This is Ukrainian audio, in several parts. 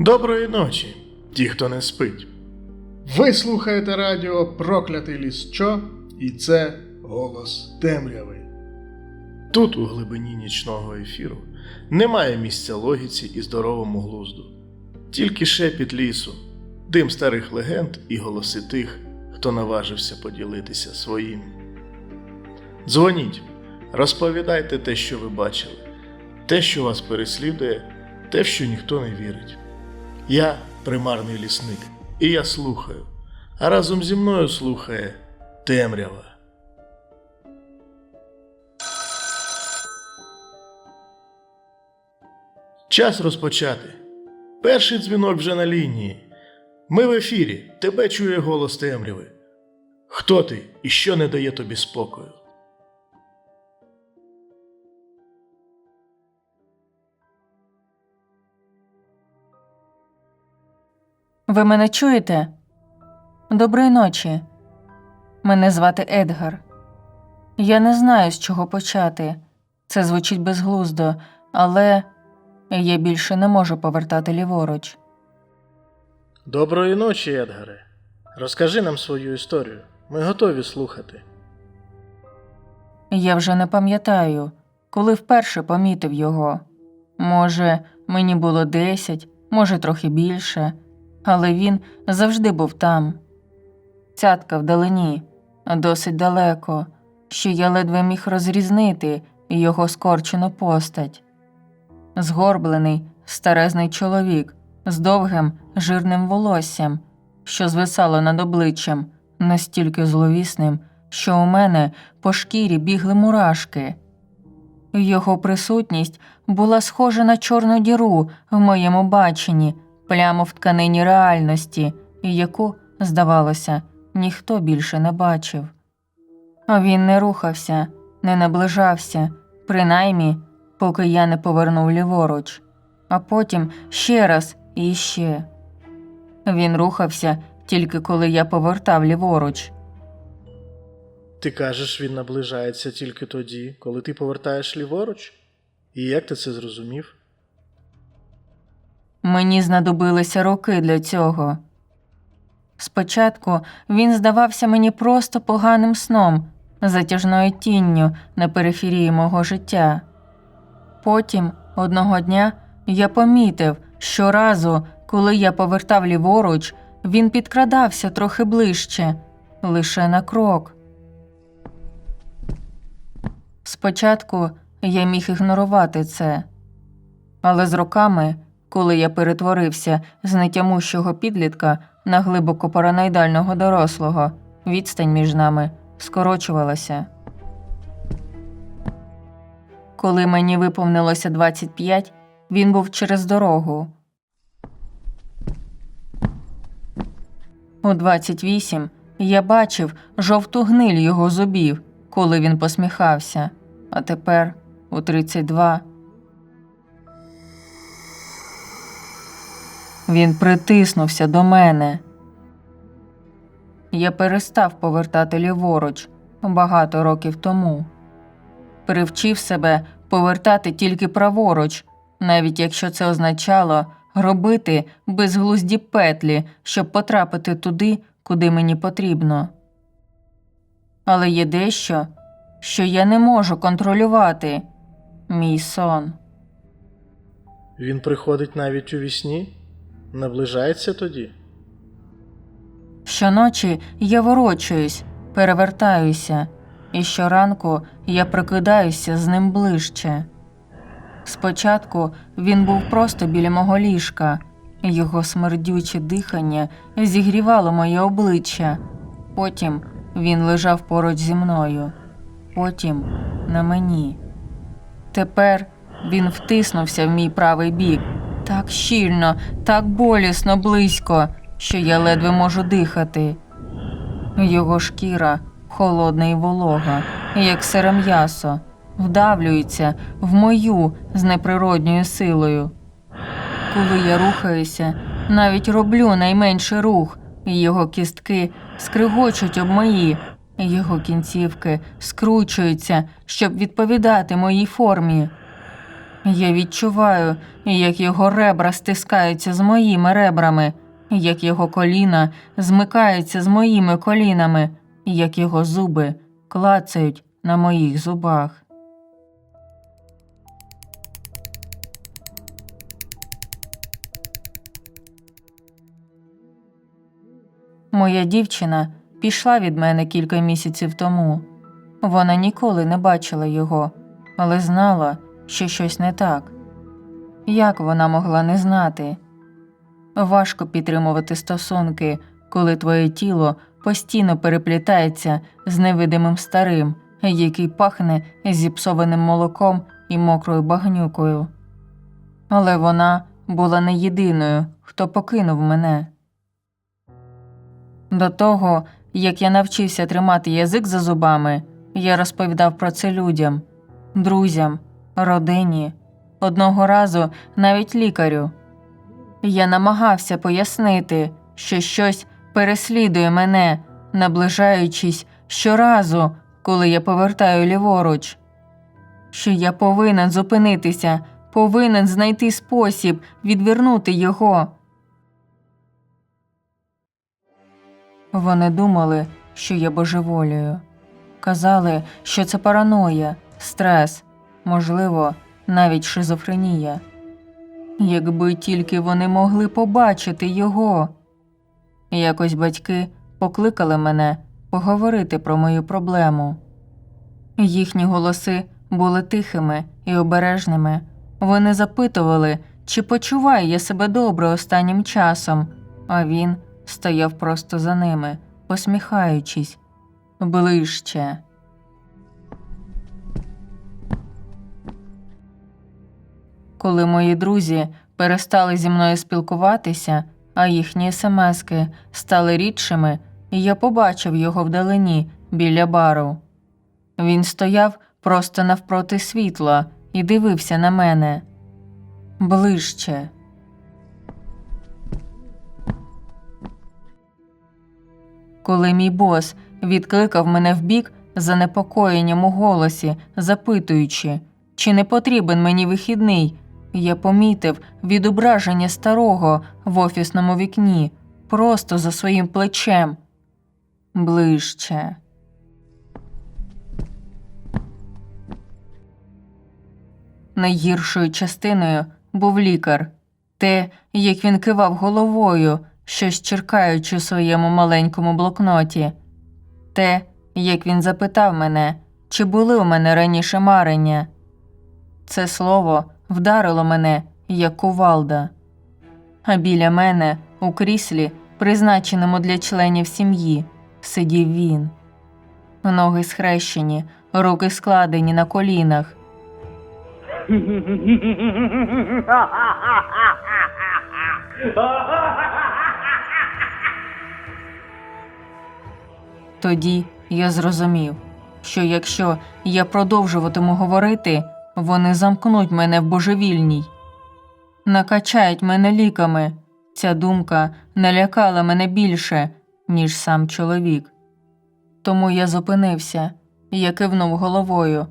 Доброї ночі, ті, хто не спить. Ви слухаєте радіо Проклятий ліс Чо, і це голос темряви. Тут, у глибині нічного ефіру, немає місця логіці і здоровому глузду, тільки шепіт лісу, дим старих легенд і голоси тих, хто наважився поділитися своїм. Дзвоніть, розповідайте те, що ви бачили, те, що вас переслідує, те, в що ніхто не вірить. Я примарний лісник, і я слухаю, а разом зі мною слухає темрява. Час розпочати. Перший дзвінок вже на лінії. Ми в ефірі. Тебе чує голос темряви. Хто ти і що не дає тобі спокою? Ви мене чуєте? Доброї ночі. Мене звати Едгар. Я не знаю, з чого почати. Це звучить безглуздо, але я більше не можу повертати ліворуч. Доброї ночі, Едгаре. Розкажи нам свою історію. Ми готові слухати. Я вже не пам'ятаю, коли вперше помітив його. Може, мені було десять, може, трохи більше, але він завжди був там. Цятка вдалині, досить далеко, що я ледве міг розрізнити його скорчену постать. Згорблений, старезний чоловік з довгим жирним волоссям, що звисало над обличчям, настільки зловісним, що у мене по шкірі бігли мурашки. Його присутність була схожа на чорну діру в моєму баченні, пляму в тканині реальності, яку, здавалося, ніхто більше не бачив. А Він не рухався, не наближався, принаймні, поки я не повернув ліворуч, а потім ще раз і ще. Він рухався тільки коли я повертав ліворуч. Ти кажеш, він наближається тільки тоді, коли ти повертаєш ліворуч? І як ти це зрозумів? Мені знадобилися роки для цього. Спочатку він здавався мені просто поганим сном, затяжною тінню на периферії мого життя. Потім, одного дня, я помітив, що разу, коли я повертав ліворуч, він підкрадався трохи ближче, лише на крок. Спочатку я міг ігнорувати це, але з роками, коли я перетворився з нетямущого підлітка на глибоко параноїдального дорослого, відстань між нами скорочувалася. Коли мені виповнилося 25, він був через дорогу. У 28 я бачив жовту гниль його зубів, коли він посміхався, а тепер у 32 Він притиснувся до мене. Я перестав повертати ліворуч багато років тому. Привчив себе повертати тільки праворуч, навіть якщо це означало робити безглузді петлі, щоб потрапити туди, куди мені потрібно. Але є дещо, що я не можу контролювати мій сон. Він приходить навіть у вісні? Наближається тоді? Щоночі я ворочуюсь, перевертаюся, і щоранку я прокидаюся з ним ближче. Спочатку він був просто біля мого ліжка, його смердюче дихання зігрівало моє обличчя, Потім він лежав поруч зі мною, потім на мені. Тепер він втиснувся в мій правий бік так щільно, так болісно близько, що я ледве можу дихати. Його шкіра холодна і волога, як сире м'ясо, вдавлюється в мою з неприродньою силою. Коли я рухаюся, навіть роблю найменший рух, і його кістки скригочуть об мої, його кінцівки скручуються, щоб відповідати моїй формі. Я відчуваю, як його ребра стискаються з моїми ребрами, як його коліна змикаються з моїми колінами, як його зуби клацають на моїх зубах. Моя дівчина пішла від мене кілька місяців тому. Вона ніколи не бачила його, але знала, що щось не так. Як вона могла не знати? Важко підтримувати стосунки, коли твоє тіло постійно переплітається з невидимим старим, який пахне зіпсованим молоком і мокрою багнюкою. Але вона була не єдиною, хто покинув мене. До того, як я навчився тримати язик за зубами, я розповідав про це людям, друзям, родині, одного разу навіть лікарю. Я намагався пояснити, що щось переслідує мене, наближаючись щоразу, коли я повертаю ліворуч, що я повинен зупинитися, повинен знайти спосіб відвернути його. Вони думали, що я божеволію. Казали, що це параноя, стрес, можливо, навіть шизофренія. Якби тільки вони могли побачити його. Якось батьки покликали мене поговорити про мою проблему. Їхні голоси були тихими і обережними. Вони запитували, чи почуваю я себе добре останнім часом, а він стояв просто за ними, посміхаючись, ближче. Коли мої друзі перестали зі мною спілкуватися, а їхні смски стали рідшими, я побачив його вдалині біля бару. Він стояв просто навпроти світла і дивився на мене ближче. Коли мій бос відкликав мене вбік занепокоєнням у голосі, запитуючи, чи не потрібен мені вихідний, я помітив відображення старого в офісному вікні просто за своїм плечем. Ближче. Найгіршою частиною був лікар. Те, як він кивав головою, щось черкаючи у своєму маленькому блокноті. Те, як він запитав мене, чи були у мене раніше марення. Це слово вдарило мене, як кувалда. А біля мене, у кріслі, призначеному для членів сім'ї, сидів він. Ноги схрещені, руки складені на колінах. Тоді я зрозумів, що якщо я продовжуватиму говорити, вони замкнуть мене в божевільній, накачають мене ліками. Ця думка налякала мене більше, ніж сам чоловік. Тому я зупинився, я кивнув головою.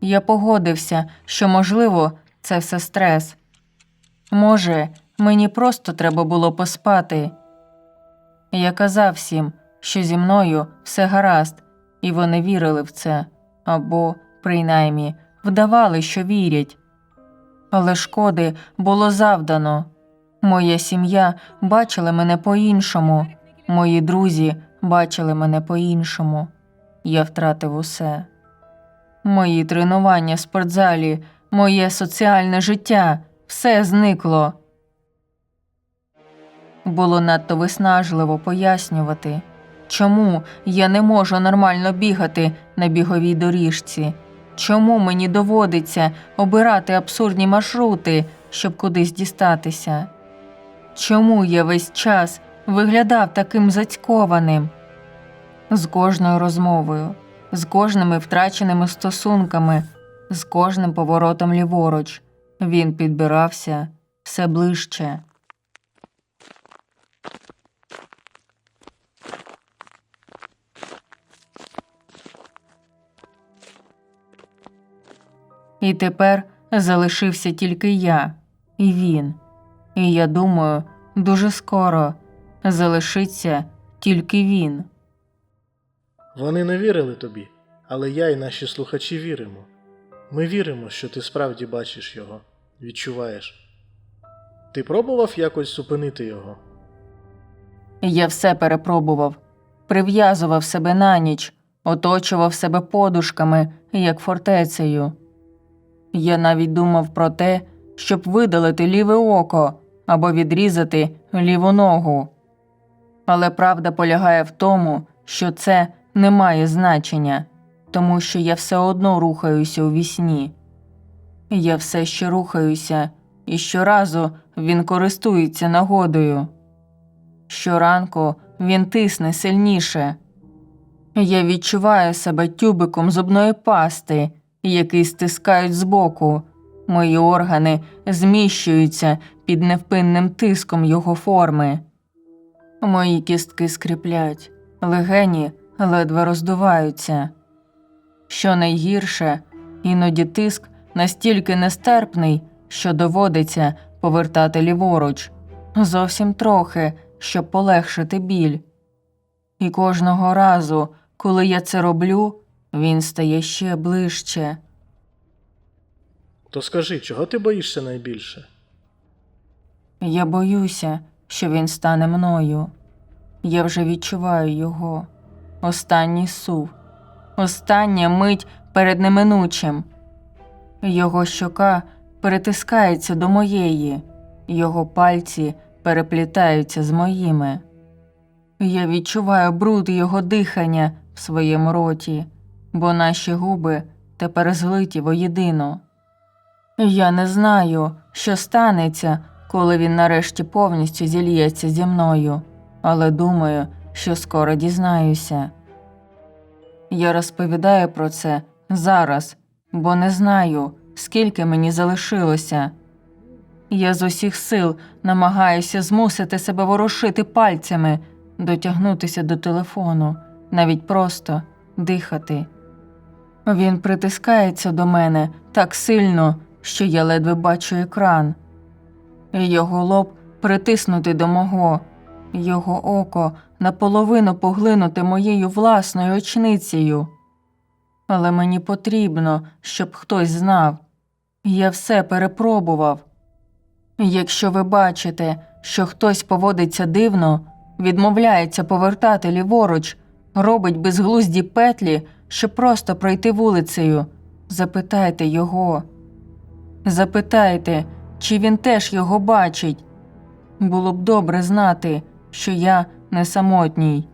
Я погодився, що, можливо, це все стрес. Може, мені просто треба було поспати. Я казав всім, що зі мною все гаразд, і вони вірили в це, або, принаймні, вдавали, що вірять. Але шкоди було завдано. Моя сім'я бачила мене по-іншому, мої друзі бачили мене по-іншому. Я втратив усе. Мої тренування в спортзалі, моє соціальне життя все зникло. Було надто виснажливо пояснювати, Чому я не можу нормально бігати на біговій доріжці? Чому мені доводиться обирати абсурдні маршрути, щоб кудись дістатися? Чому я весь час виглядав таким зацькованим? З кожною розмовою, з кожними втраченими стосунками, з кожним поворотом ліворуч він підбирався все ближче. І тепер залишився тільки я і він. І я думаю, дуже скоро залишиться тільки він. Вони не вірили тобі, але я і наші слухачі віримо. Ми віримо, що ти справді бачиш його, відчуваєш. Ти пробував якось зупинити його? Я все перепробував, прив'язував себе на ніч, оточував себе подушками, як фортецею. Я навіть думав про те, щоб видалити ліве око або відрізати ліву ногу. Але правда полягає в тому, що це не має значення, тому що я все одно рухаюся у вісні. Я все ще рухаюся, і щоразу він користується нагодою. Щоранку він тисне сильніше. Я відчуваю себе тюбиком зубної пасти, який стискають збоку. Мої органи зміщуються під невпинним тиском його форми. Мої кістки скріплять, легені ледве роздуваються. Що найгірше, іноді тиск настільки нестерпний, що доводиться повертати ліворуч, зовсім трохи, щоб полегшити біль. І кожного разу, коли я це роблю, він стає ще ближче. То скажи, чого ти боїшся найбільше? Я боюся, що він стане мною. Я вже відчуваю його. Останній сув, остання мить перед неминучим. Його щока перетискається до моєї, його пальці переплітаються з моїми. Я відчуваю бруд його дихання в своєму роті, бо наші губи тепер злиті воєдино. Я не знаю, що станеться, коли він нарешті повністю зільється зі мною, але думаю, що скоро дізнаюся. Я розповідаю про це зараз, бо не знаю, скільки мені залишилося. Я з усіх сил намагаюся змусити себе ворушити пальцями, дотягнутися до телефону, навіть просто дихати. Він притискається до мене так сильно, що я ледве бачу екран. Його лоб притиснутий до мого, його око наполовину поглинуте моєю власною очницею. Але мені потрібно, щоб хтось знав. Я все перепробував. Якщо ви бачите, що хтось поводиться дивно, відмовляється повертати ліворуч, робить безглузді петлі, щоб просто пройти вулицею, запитайте його. Запитайте, чи він теж його бачить. Було б добре знати, що я не самотній.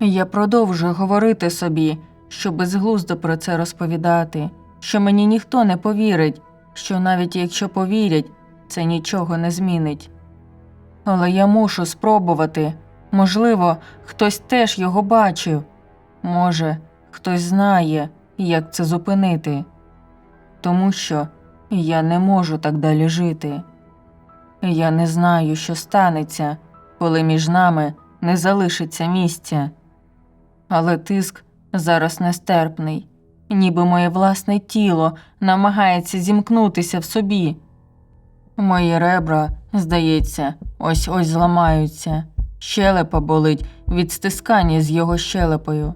Я продовжую говорити собі, що безглуздо про це розповідати, що мені ніхто не повірить, що навіть якщо повірять, це нічого не змінить. Але я мушу спробувати. Можливо, хтось теж його бачив. Може, хтось знає, як це зупинити. Тому що я не можу так далі жити. Я не знаю, що станеться, коли між нами не залишиться місця. Але тиск зараз нестерпний, ніби моє власне тіло намагається зімкнутися в собі. Мої ребра, здається, ось ось зламаються. Щелепа болить від стискання з його щелепою.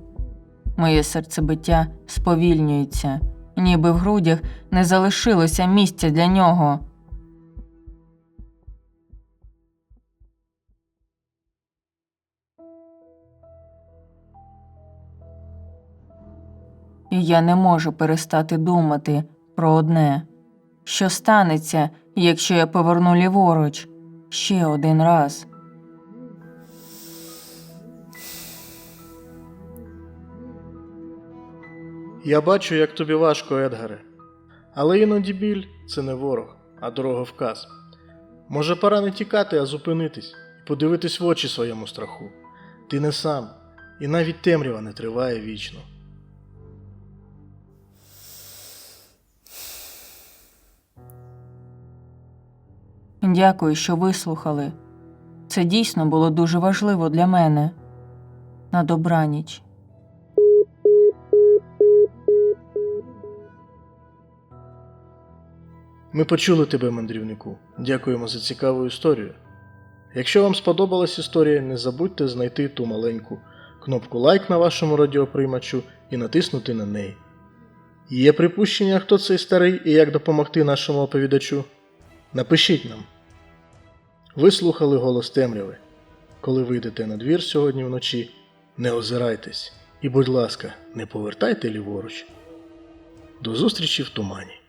Моє серцебиття сповільнюється, ніби в грудях не залишилося місця для нього. І я не можу перестати думати про одне. Що станеться, якщо я поверну ліворуч ще один раз? Я бачу, як тобі важко, Едгаре. Але іноді біль це не ворог, а дороговказ. Може, пора не тікати, а зупинитись і подивитись в очі своєму страху. Ти не сам, і навіть темрява не триває вічно. Дякую, що вислухали. Це дійсно було дуже важливо для мене. На добраніч. Ми почули тебе, мандрівнику. Дякуємо за цікаву історію. Якщо вам сподобалась історія, не забудьте знайти ту маленьку кнопку лайк на вашому радіоприймачу і натиснути на неї. Є припущення, хто цей старий і як допомогти нашому оповідачу? Напишіть нам. Ви слухали голос темряви. Коли вийдете на двір сьогодні вночі, не озирайтесь і, будь ласка, не повертайте ліворуч. До зустрічі в тумані.